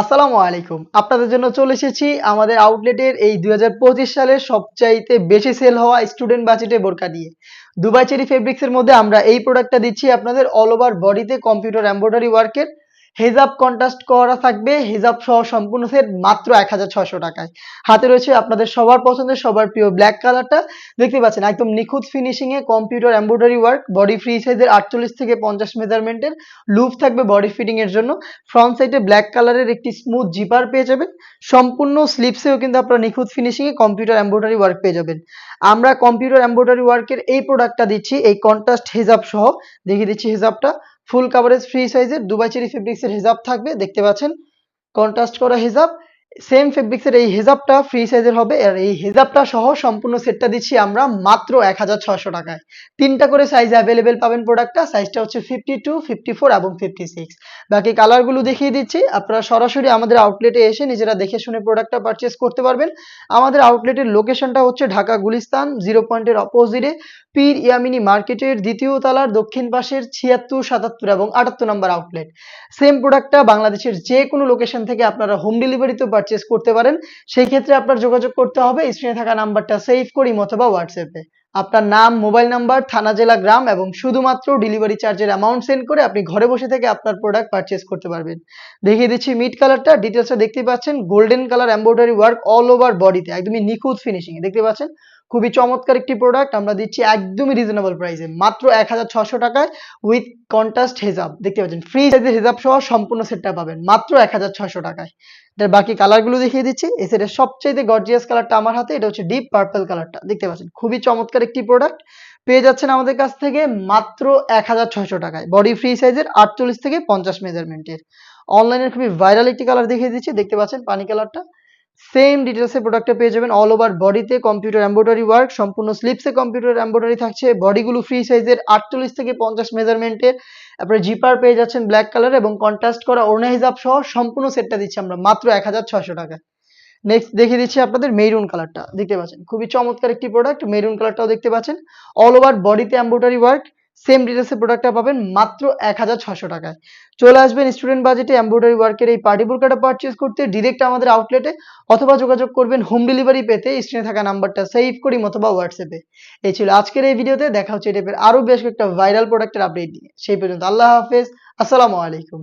আসসালামু আলাইকুম। আপনাদের জন্য চলে এসেছি আমাদের আউটলেটের এই দুই হাজার পঁচিশ সালের সবচাইতে বেশি সেল হওয়া স্টুডেন্ট বাজেটে বোরকা দিয়ে। দুবাই চেরি ফেব্রিক্সের মধ্যে আমরা এই প্রোডাক্টটা দিচ্ছি আপনাদের অল ওভার বডিতে কম্পিউটার এম্ব্রয়ডারি ওয়ার্কের হেজাব কন্ট্রাস্ট করা থাকবে। হেজাব সহ সম্পূর্ণ সেট মাত্র এক হাজার টাকায়। হাতে রয়েছে আপনাদের সবার পছন্দের, সবার প্রিয় ব্ল্যাক কালারটা দেখতে পাচ্ছেন, একদম নিখুঁত ফিনিশিং এ computer embroidery work body free সাইজের আটচল্লিশ থেকে পঞ্চাশ মেজারমেন্টের লুপ থাকবে বডি ফিটিং এর জন্য। ফ্রন্ট সাইডে ব্ল্যাক কালারের একটি স্মুথ জিপার পেয়ে যাবেন। সম্পূর্ণ স্লিপসেও কিন্তু আপনারা নিখুঁত ফিনিশিং এ কম্পিউটার এমব্রয়ডারি ওয়ার্ক পেয়ে যাবেন। আমরা কম্পিউটার এমব্রয়ডারি ওয়ার্কের এই প্রোডাক্টটা দিচ্ছি, এই কন্ট্রাস্ট হেজাব সহ। দেখিয়ে দিচ্ছি হেজাবটা। ফুল কাভারেজ ফ্রি সাইজের দুবাই চেরি ফেব্রিক্সের হেজাব থাকবে, দেখতে পাচ্ছেন। কন্ট্রাস্ট করা হেজাব সেম ফেব্রিক্সের এই হেজাবটা ফ্রি সাইজের হবে, আর এই হেজাবটা সহ সম্পূর্ণ সেটটা দিচ্ছি আমরা মাত্র এক হাজার ছশো টাকায়। তিনটা করে সাইজ অ্যাভেলেবেল পাবেন প্রোডাক্টটা সাইজটা হচ্ছে ফিফটি টু ফিফটি ফোর এবং ফিফটি সিক্স বাকি কালারগুলো দেখিয়ে দিচ্ছি, আপনারা সরাসরি আমাদের আউটলেটে এসে নিজেরা দেখে শুনে প্রোডাক্টটা পারচেস করতে পারবেন। আমাদের আউটলেটের লোকেশনটা হচ্ছে ঢাকা গুলিস্তান জিরো পয়েন্টের অপোজিটে পীর ইয়ামিনী মার্কেটের দ্বিতীয় তলার দক্ষিণ পাশের ছিয়াত্তর, সাতাত্তর এবং আটাত্তর নম্বর আউটলেট। সেম প্রোডাক্টটা বাংলাদেশের যে কোনো লোকেশন থেকে আপনারা হোম ডেলিভারিতেও পারচেস করতে পারেন। সেই ক্ষেত্রে আপনার যোগাযোগ করতে হবে স্ক্রিনে থাকা নাম্বারটা সেভ করি অথবা হোয়াটসঅ্যাপে আপনার নাম, মোবাইল নাম্বার, থানা, জেলা, গ্রাম এবং শুধুমাত্র ডেলিভারি চার্জের অ্যামাউন্ট সেন্ড করে আপনি ঘরে বসে থেকে আপনার প্রোডাক্ট পারচেস করতে পারবেন। দেখিয়ে দিচ্ছি মিড কালারটা ডিটেলসটা দেখতে পাচ্ছেন। Golden colour embroidery work all over বডিতে একদমই নিখুঁত ফিনিশিং দেখতে পাচ্ছেন? খুবই চমৎকার একটি প্রোডাক্ট আমরা দিচ্ছি একদমই রিজনেবল প্রাইসে মাত্র এক হাজার ছশো টাকায় উইথ কন্ট্রাস্ট হেজাব দেখতে পাচ্ছেন ফ্রি সাইজের হেজাব সহ সম্পূর্ণ সেটটা পাবেন, মাত্র এক হাজার ছশো টাকায়। এটার বাকি কালারগুলো দেখিয়ে দিচ্ছি এই সেটের সবচেয়ে গর্জিয়াস কালারটা আমার হাতে, এটা হচ্ছে ডিপ পার্পল কালারটা দেখতে পাচ্ছেন, খুবই চমৎকার একটি প্রোডাক্ট পেয়ে যাচ্ছেন আমাদের কাছ থেকে মাত্র এক হাজার ছয়শো টাকায় বডি ফ্রি সাইজের আটচল্লিশ থেকে পঞ্চাশ মেজারমেন্টের অনলাইনের খুবই ভাইরাল একটি কালার দেখিয়ে দিচ্ছি, দেখতে পাচ্ছেন, পানি কালারটা সেম ডিটেলসে প্রোডাক্টটা পেয়ে যাবেন অল ওভার বডিতে কম্পিউটার এমব্রয়ডারি ওয়ার্ক সম্পূর্ণ স্লিপসে কম্পিউটার এমব্রয়ডারি থাকছে। বডিগুলো ফ্রি সাইজের আটচল্লিশ থেকে পঞ্চাশ মেজারমেন্টের তারপরে জিপার পেয়ে যাচ্ছেন ব্ল্যাক কালার এবং কন্ট্রাস্ট করা ওড়না হিসাব সহ সম্পূর্ণ সেটটা দিচ্ছি আমরা মাত্র এক হাজার ছশো টাকা নেক্সট দেখিয়ে দিচ্ছি আপনাদের মেরুন কালারটা দেখতে পাচ্ছেন, খুবই চমৎকার একটি প্রোডাক্ট মেরুন কালারটাও দেখতে পাচ্ছেন। অল ওভার বডিতে এমব্রয়ডারি ওয়ার্ক সেম ডিটেলসের প্রোডাক্টটা পাবেন মাত্র এক হাজার ছশো টাকায়। চলে আসবেন স্টুডেন্ট বাজেটে এম্ব্রয়ডারি ওয়ার্কের এই পার্টি বোরকাটা পারচেস করতে ডিরেক্ট আমাদের আউটলেটে অথবা যোগাযোগ করবেন হোম ডেলিভারি পেতে স্ক্রিনে থাকা নাম্বারটা সেভ করি অথবা হোয়াটসঅ্যাপে এই ছিল আজকের এই ভিডিওতে দেখা হচ্ছে এই আরও বেশ কয়েকটা ভাইরাল প্রোডাক্টের আপডেট নিয়ে। সেই পর্যন্ত আল্লাহ হাফেজ, আসসালামু আলাইকুম।